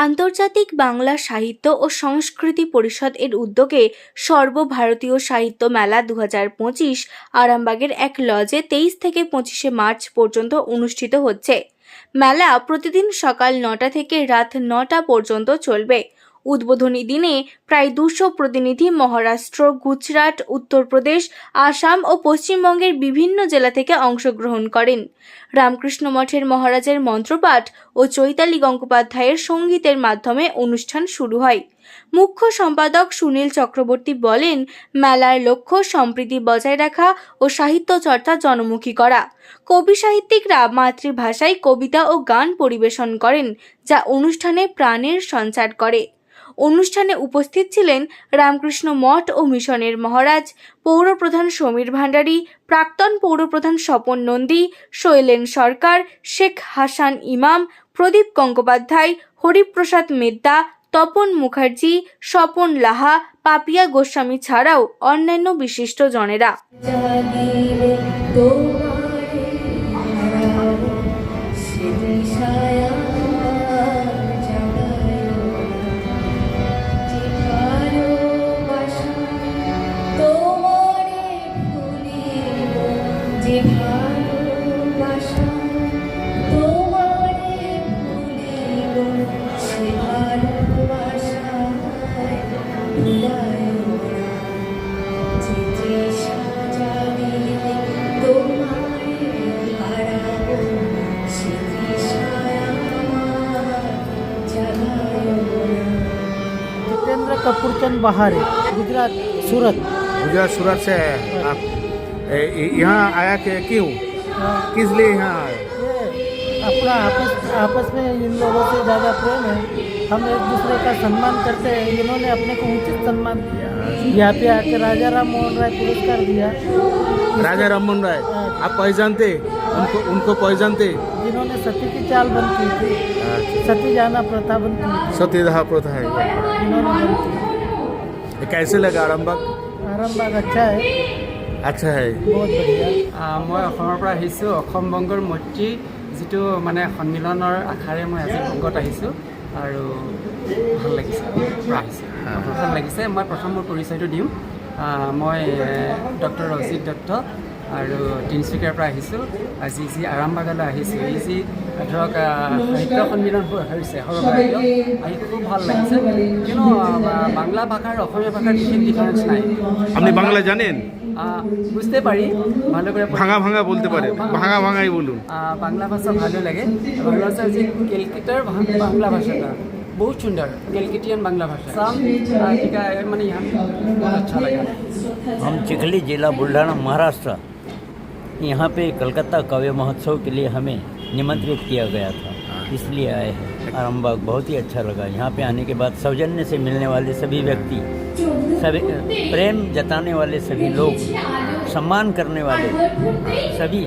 আন্তর্জাতিক বাংলা সাহিত্য ও সংস্কৃতি পরিষদ এর উদ্যোগে সর্বভারতীয় সাহিত্য মেলা দু হাজার পঁচিশ আরামবাগের এক লজে তেইশ থেকে পঁচিশে মার্চ পর্যন্ত অনুষ্ঠিত হচ্ছে। মেলা প্রতিদিন সকাল নটা থেকে রাত নটা পর্যন্ত চলবে। উদ্বোধনী দিনে প্রায় দুশো প্রতিনিধি মহারাষ্ট্র, গুজরাট, উত্তরপ্রদেশ, আসাম ও পশ্চিমবঙ্গের বিভিন্ন জেলা থেকে অংশগ্রহণ করেন। রামকৃষ্ণ মঠের মহারাজের মন্ত্রপাঠ ও চৈতালি গঙ্গোপাধ্যায়ের সঙ্গীতের মাধ্যমে অনুষ্ঠান শুরু হয়। মুখ্য সম্পাদক সুনীল চক্রবর্তী বলেন, মেলার লক্ষ্য সম্প্রীতি বজায় রাখা ও সাহিত্য চর্চা জনমুখী করা। কবি সাহিত্যিকরা মাতৃভাষায় কবিতা ও গান পরিবেশন করেন, যা অনুষ্ঠানে প্রাণের সঞ্চার করে। অনুষ্ঠানে উপস্থিত ছিলেন রামকৃষ্ণ মঠ ও মিশনের মহারাজ পৌরপ্রধান সমীর ভান্ডারী, প্রাক্তন পৌরপ্রধান স্বপন নন্দী, শৈলেন সরকার, শেখ হাসান ইমাম, প্রদীপ গঙ্গোপাধ্যায়, হরিপ্রসাদ মেদ্দা, তপন মুখার্জি, স্বপন লাহা, পাপিয়া গোস্বামী ছাড়াও অন্যান্য বিশিষ্ট জনেরা। कपूरचंद बहारे गुजरात सूरत। गुजरात सूरत से है। आप यहाँ आया के क्यों? किस लिए यहाँ आए? अपना आपस आपस में इन लोगों से ज़्यादा प्रेम है। हम एक दूसरे का सम्मान करते हैं। इन्होंने अपने को उचित सम्मान दिया। यहाँ पे आके राजा राम मोहन राय पुरस्कार दिया। राजा राम मोहन राय? आप पहचानते? उनको उनको पहचानते? जिन्होंने सती की चाल बंद की थी। सती जाना प्रथा बंद की सत्यदाह प्रथा है। इन्होंने कैसे लगा आरामबाग आरामबाग अच्छा है अच्छा है बहुत बढ़िया আহ, মই অসমৰ পৰা আহিছোঁ অসম বংগৰ মৈত্ৰী যিটো মানে সন্মিলনৰ আশাৰে মই আজি বংগত আহিছোঁ আৰু ভাল লাগিছে পৰা আহিছোঁ ভাল লাগিছে মই প্ৰথম মোৰ পৰিচয়টো দিওঁ আহ, মই ডক্টৰ অজিত দত্ত আৰু তিনিচুকীয়াৰ পৰা আহিছোঁ আজি যি আৰামবাগলৈ আহিছোঁ এই যি ধৰক আহ, সাহিত্য সন্মিলন হৈ- হৈছে সৰ্বভাৰতীয় আহি খুব ভাল লাগিছে কিয়নো আহ, বাংলা ভাষা আৰু অসমীয়া ভাষাৰ বিশেষ ডিফাৰেঞ্চ নাই আপনি বাংলা জানেন আহ, বুঝতে পারি ভালো করে ভাঙা ভাঙা বলতে পারেন ভাঙা ভাঙাই বলুন আহ, বাংলা ভাষা ভালো লাগে বাংলা ভাষা যে কেলকাতার ভা- বাংলা ভাষাটা बहुत सुंदर केलकिटियन बांग्ला भाषा साम अह, ठीक है मैंने यहाँ बहुत अच्छा लगा हम चिखली जिला बुल्ढाना महाराष्ट्र यहाँ पे कलकत्ता काव्य महोत्सव के लिए हमें निमंत्रित किया गया था। हाँ। इसलिए आए हैं। आरामबाग बहुत ही अच्छा लगा। यहाँ पे आने के बाद सौजन्य से मिलने वाले सभी व्यक्ति सभी प्रेम जताने वाले सभी लोग सम्मान करने वाले सभी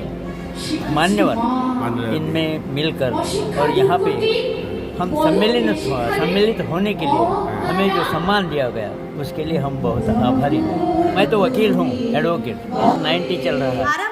मान्यवर इनमें मिलकर और यहाँ पे हम सम्मिलित सम्मिलित होने के लिए हमें जो सम्मान दिया गया उसके लिए हम बहुत आभारी हैं। मैं तो वकील हूँ एडवोकेट। नाइन्टी चल रहा है।